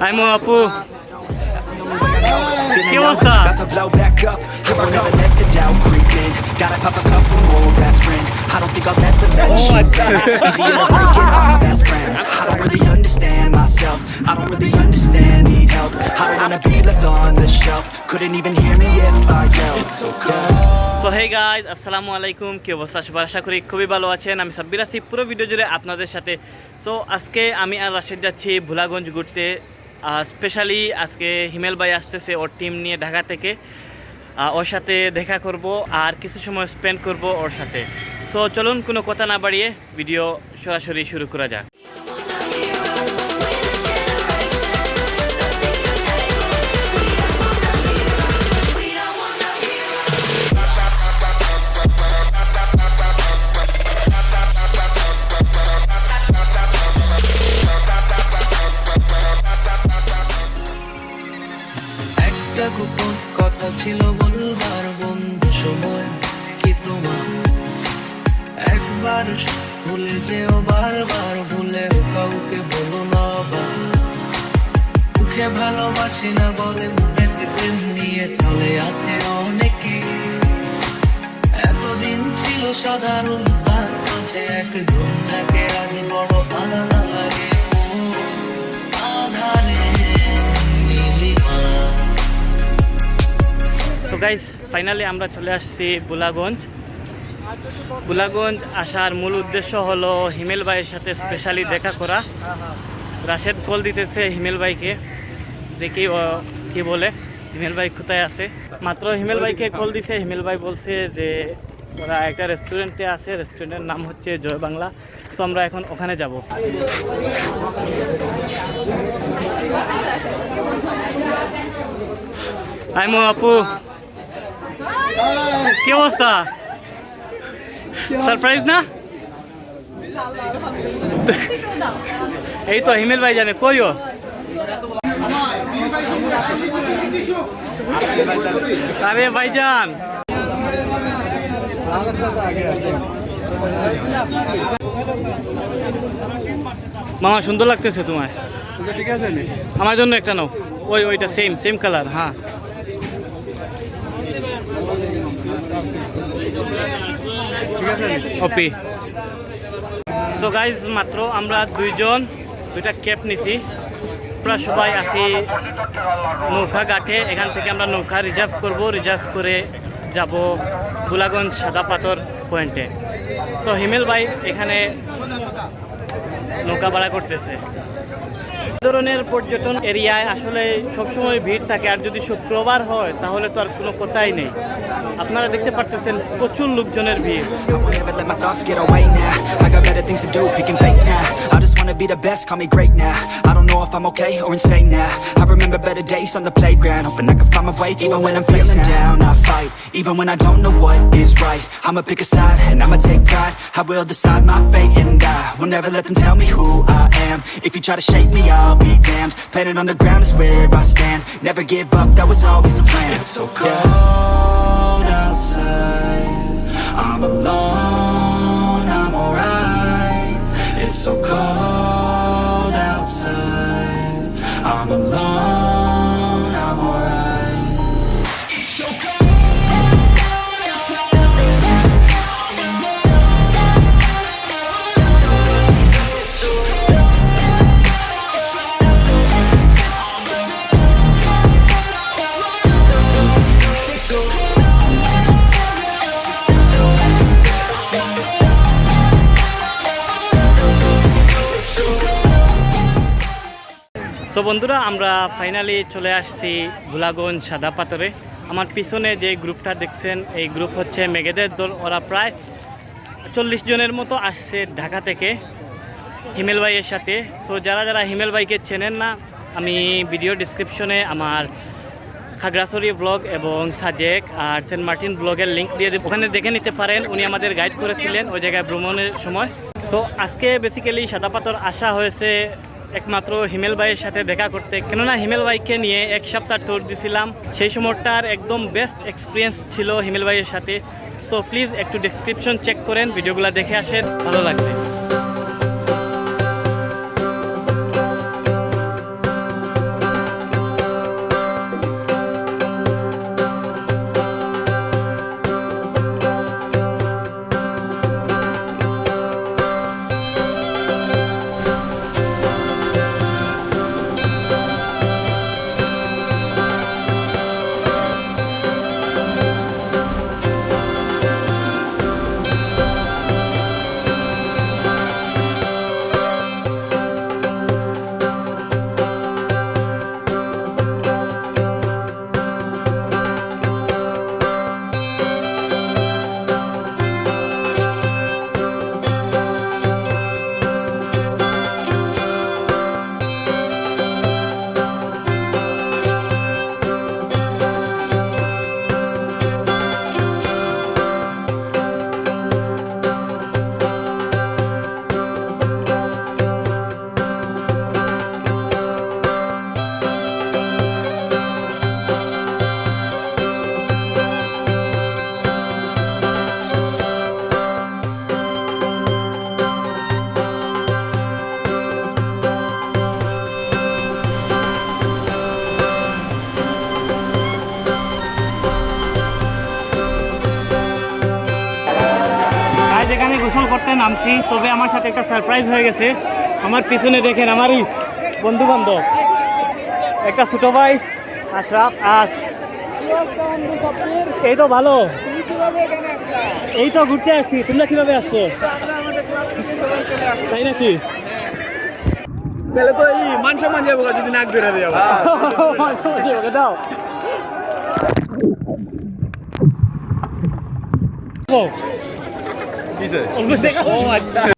IMO আপু I know. About to blow back up. Here I never let the doubt creep in. Gotta pop a couple more aspirin. I don't think I'll let the let you in. Easy to break it off my best friends. I don't really understand myself. I don't really understand, need help. I don't wanna be left on the shelf. Couldn't even hear me if I yelled. It's so cold. So hey guys আসসালামু আলাইকুম কি অবস্থা সবার আশা করি খুবই ভালো আছেন আমি সাব্বির আসি পুরো ভিডিও জুড়ে আপনাদের সাথে সো আজকে আমি আর রাশেদ যাচ্ছি ভোলাগঞ্জ ঘুরতে স্পেশালি আজকে হিমেল ভাই আসতেছে ওর টিম নিয়ে ঢাকা থেকে। ওর সাথে দেখা করব আর কিছু সময় স্পেন্ড করব ওর সাথে। সো চলুন কোনো কথা না বাড়িয়ে ভিডিও সরাসরি শুরু করা যাক। কাউকে বলো না। মুখে ভালোবাসি না বলে মনেতে প্রেম নিয়ে চলে আছে অনেকে। এতদিন ছিল সাধারণ তার মাঝে একজন যাকে আজ বড় আলাদা সো গাইজ ফাইনালি আমরা চলে আসছি বুলাগঞ্জ। বুলাগঞ্জ আসার মূল উদ্দেশ্য হলো হিমেল ভাইয়ের সাথে স্পেশালি দেখা করা। রাশেদ কল দিতেছে হিমেল ভাইকে। দেখি কি বলে, হিমেল ভাই কোথায় আছে? মাত্র হিমেল ভাইকে কল দিছে, হিমেল ভাই বলছে যে, ওরা একটা রেস্টুরেন্টে আছে রেস্টুরেন্টের নাম হচ্ছে জয় বাংলা। সো আমরা এখন ওখানে যাব। আইমো আপু, কি অবস্থা? সারপ্রাইজ না? এই তো হিমেল ভাই জানে কইও আরে ভাইজান। মামা সুন্দর লাগতেছে নি? আমার জন্য একটা নাও। ওই ওইটা সেম সেম কালার হ্যাঁ। ওপি সো গাইজ মাত্র আমরা দুইজন দুইটা ক্যাব নিছি। আমরা সবাই আছি নৌকা ঘাটে। এখান থেকে আমরা নৌকা রিজার্ভ করব। রিজার্ভ করে যাব গোলাগঞ্জ সাদা পাথর পয়েন্টে। সো হিমেল ভাই এখানে নৌকা ভাড়া করতেছে। ধরনের পর্যটন এরিয়ায় আসলে সবসময় ভিড় থাকে। আর যদি শুক্রবার হয়, তাহলে তো আর কোনো কথাই নেই। আপনারা দেখতে পারতেছেন প্রচুর লোকজনের ভিড়। I won't ever let my thoughts get away now. I got better things to do, picking fate now. I just wanna be the best, call me great now. I don't know if I'm okay or insane now. I remember better days on the playground, hoping I can find my way to even when I'm feeling down. I fight, even when I don't know what is right. I'ma pick a side and I'ma take pride. I will decide my fate and I will never let them tell me who I am. If you try to shape me, I'll be damned. Planet on the ground is where I stand. Never give up, that was always the plan. It's so cold outside. I'm alone, I'm alright. It's so cold I'm alone, so বন্ধুরা, আমরা finally চলে আসছি ভোলাগঞ্জ সাদা পাথরে। আমার পিছনে যে গ্রুপটা দেখছেন, এই গ্রুপ হচ্ছে মেঘেদের দল। ওরা প্রায় চল্লিশ জনের মতো আসছে ঢাকা থেকে হিমেল ভাইয়ের সাথে। সো যারা যারা হিমেল ভাইকে চেনেন না, আমি ভিডিও ডিসক্রিপশনে আমার খাগড়াছড়ি ব্লগ এবং সাজেক আর সেন্ট মার্টিন ব্লগের লিঙ্ক দিয়ে ওখানে দেখে নিতে পারেন, উনি আমাদের গাইড করেছিলেন ওই জায়গায় ভ্রমণের সময়। সো আজকে বেসিক্যালি সাদা পাথর আসা হয়েছে একমাত্র হিমেল ভাইয়ের সাথে দেখা করতে। কেননা হিমেল ভাইকে নিয়ে এক সপ্তাহ ট্যুর দিছিলাম। সেই সময়টার একদম বেস্ট এক্সপিরিয়েন্স ছিল হিমেল ভাইয়ের সাথে। সো প্লিজ একটু ডেসক্রিপশন চেক করেন ভিডিওগুলো দেখে আসেন। ভালো লাগবে। নামছি তবে আমার সাথে একটা সারপ্রাইজ হয়ে গেছে। আমার পিছনে দেখেন আমারই বন্ধু বান্ধব একটা ছোট ভাই আশরাফ আর এই তো ভালো। এই তো ঘুরতে আসছি তোমরা কীভাবে আসছো? তাই নাকি? তাহলে তো এই মান সম্মান যাব যদি নাক ধরে দেওয়া দাও। 있어요. 어, 뭐 내가 뭐 어, 맞다.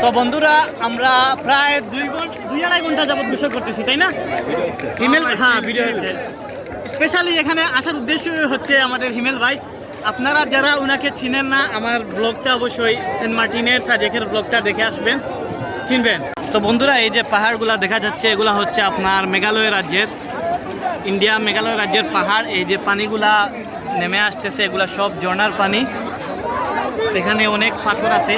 তো বন্ধুরা আমরা প্রায় দুই দুই আড়াই ঘণ্টা যাবত গোসল করতেছি তাই না? হিমেল হ্যাঁ ভিডিও হচ্ছে। স্পেশালি এখানে আসার উদ্দেশ্য হচ্ছে আমাদের হিমেল ভাই। আপনারা যারা ওনাকে চিনেন না, আমার ব্লগটা অবশ্যই সেন্ট মার্টিনের সাজেকের ব্লগটা দেখে আসবেন, চিনবেন। তো বন্ধুরা, এই যে পাহাড়গুলা দেখা যাচ্ছে, এগুলা হচ্ছে আপনার মেঘালয় রাজ্যের, ইন্ডিয়া মেঘালয় রাজ্যের পাহাড়। এই যে পানিগুলা নেমে আসতেছে, এগুলা সব ঝর্ণার পানি। এখানে অনেক পাথর আছে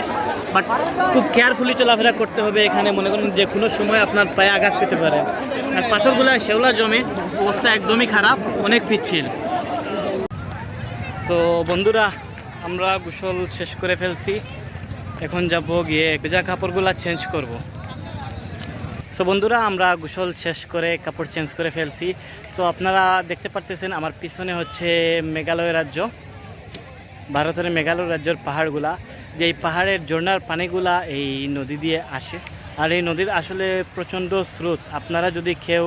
বাট খুব কেয়ারফুলি চলাফেরা করতে হবে এখানে, মনে করুন যে কোনো সময় আপনার পায়ে আঘাত পেতে পারে। আর পাথরগুলো শেওলা জমে, অবস্থা একদমই খারাপ, অনেক পিচ্ছিল। তো বন্ধুরা, আমরা গোসল শেষ করে ফেলছি। এখন যাব গিয়ে ভেজা কাপড়গুলো চেঞ্জ করব। সো বন্ধুরা, আমরা গোসল শেষ করে কাপড় চেঞ্জ করে ফেলছি। সো আপনারা দেখতে পারতেছেন, আমার পিছনে হচ্ছে মেঘালয় রাজ্য। ভারতের মেঘালয় রাজ্যের পাহাড়গুলা, যে এই পাহাড়ের ঝর্ণার পানিগুলা এই নদী দিয়ে আসে। আর এই নদীর আসলে প্রচণ্ড স্রোত। আপনারা যদি কেউ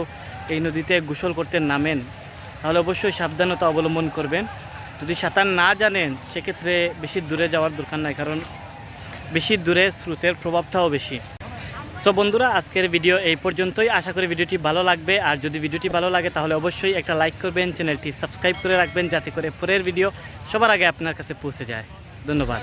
এই নদীতে গোসল করতে নামেন, তাহলে অবশ্যই সাবধানতা অবলম্বন করবেন। যদি সাঁতার না জানেন, সেক্ষেত্রে বেশি দূরে যাওয়ার দরকার নাই, কারণ বেশি দূরে স্রোতের প্রভাবটাও বেশি। সো বন্ধুরা, আজকের ভিডিও এই পর্যন্তই। আশা করি ভিডিওটি ভালো লাগবে। আর যদি ভিডিওটি ভালো লাগে, তাহলে অবশ্যই একটা লাইক করবেন চ্যানেলটি সাবস্ক্রাইব করে রাখবেন, যাতে করে পরের ভিডিও সবার আগে আপনার কাছে পৌঁছে যায়। ধন্যবাদ।